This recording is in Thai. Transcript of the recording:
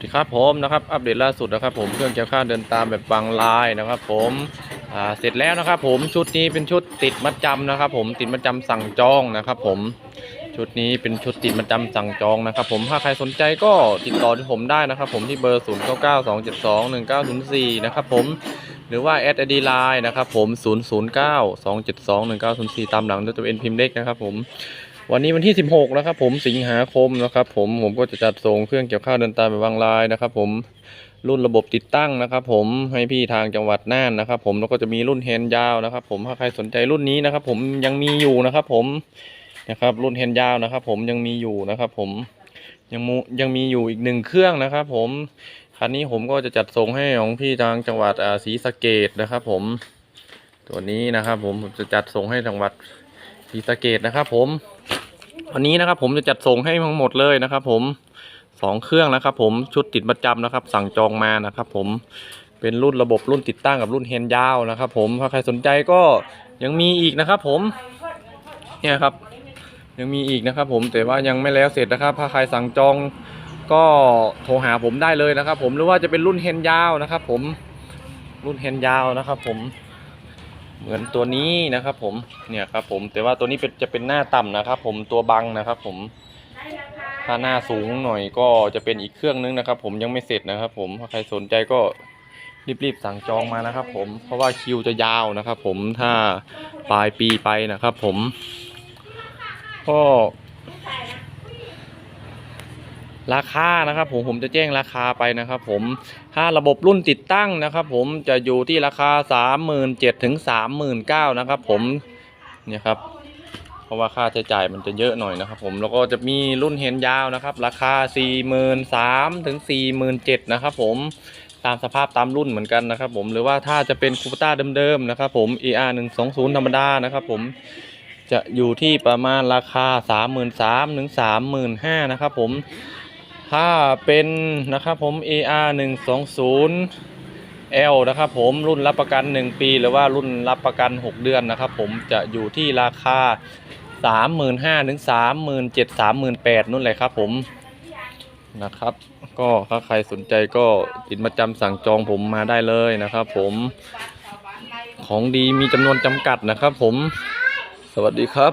สวัสดีครับผมนะครับอัปเดตล่าสุดนะครับ ผมเครื่องเกี่ยวข้าวเดินตามแบบบางลายนะครับ ผมเสร็จแล้วนะครับ ผมชุดนี้เป็นชุดติดมัดจำนะครับ ผมติดมัดจำสั่งจองนะครับ ผมชุดนี้เป็นชุดติดมัดจำสั่งจองนะครับ ผมถ้าใครสนใจก็ติดต่อที่ผมได้นะครับ ผมที่เบอร์0 9 9 2 7 2 1 9 0 4นะครับ ผมหรือว่าแอดไอดีไลน์นะครับ ผม 0 0 9 2 7 2 1 9 0 4 ตามหลังด้วยตัวเอ็นพิมพ์เล็กนะครับ ผม วันนี้วันที่ 16 นะครับ ผมสิงหาคมนะครับ ผมผมก็จะจัดส่งเครื่องเกี่ยวข้าวเดินตามไปวางลายนะครับ ผมรุ่นระบบติดตั้งนะครับ ผมให้พี่ทางจังหวัดน่านนะครับ ผมแล้วก็จะมีรุ่นแฮนยาวนะครับ ผมถ้าใครสนใจรุ่นนี้นะครับ ผมยังมีอยู่นะครับ ผมนะครับ รุ่นแฮนยาวนะครับ ผมยังมีอยู่นะครับ ผมยังมูยังมีอยู่อีกหนึ่งเครื่องนะครับ ผมคันนี้ผมก็จะจัดส่งให้ของพี่ทางจังหวัดอ่าศรีสะเกดนะครับ ผมตัวนี้นะครับผมผมจะจัดส่งให้จังหวัดศรีสะเกดนะครับ ผม วันนี้นะครับผมจะจัดส่งให้ทั้งหมดเลยนะครับ ผมสองเครื่องนะครับ ผมชุดติดประจำนะครับ สั่งจองมานะครับ ผมเป็นรุ่นระบบรุ่นติดตั้งกับรุ่นแฮนยาวนะครับ ผมถ้าใครสนใจก็ยังมีอีกนะครับ ผมเนี่ยครับ ยังมีอีกนะครับ ผมแต่ว่ายังไม่แล้วเสร็จนะครับ ถ้าใครสั่งจองก็โทรหาผมได้เลยนะครับ ผมหรือว่าจะเป็นรุ่นแฮนยาวนะครับ ผมรุ่นแฮนยาวนะครับ ผม เหมือนตัวนี้นะครับ ผมเนี่ยครับผมแต่ว่าตัวนี้เป็นจะเป็นหน้าต่ำนะครับ ผมตัวบังนะครับ ผมถ้าหน้าสูงหน่อยก็จะเป็นอีกเครื่องนึงนะครับ ผมยังไม่เสร็จนะครับ ผมถ้าใครสนใจก็รีบๆสั่งจองมานะครับ ผมเพราะว่าคิวจะยาวนะครับ ผมถ้าปลายปีไปนะครับ ผมก็ ราคานะครับผมผมจะแจ้งราคาไปนะครับผมถ้าระบบรุ่นติดตั้งนะครับ ผมจะอยู่ที่ราคา 37,000ถึง39,000นะครับผมเนี่ยครับเพราะว่าค่าใช้จ่ายมันจะเยอะหน่อยนะครับ ผมแล้วก็จะมีรุ่นเฮนยาวนะครับ ราคา 43,000ถึง47,000นะครับผมตามสภาพตามรุ่นเหมือนกันนะครับผมหรือว่าถ้าจะเป็นคูปต้าเดิมๆนะครับผม AR 120ธรรมดานะครับผมจะอยู่ที่ประมาณราคา 33,000ถึง35,000นะครับผม ถ้าเป็นนะครับผม AR 120 L นะครับผมรุ่นรับประกัน 1 ปี หรือว่ารุ่นรับประกัน 6 เดือนนะครับผมจะอยู่ที่ราคา 35,000ถึง37,000 38,000นู่นเลยครับผมนะครับ ก็ถ้าใครสนใจก็ติดมาจำสั่งจองผมมาได้เลยนะครับผมของดีมีจำนวนจำกัดนะครับผม สวัสดีครับ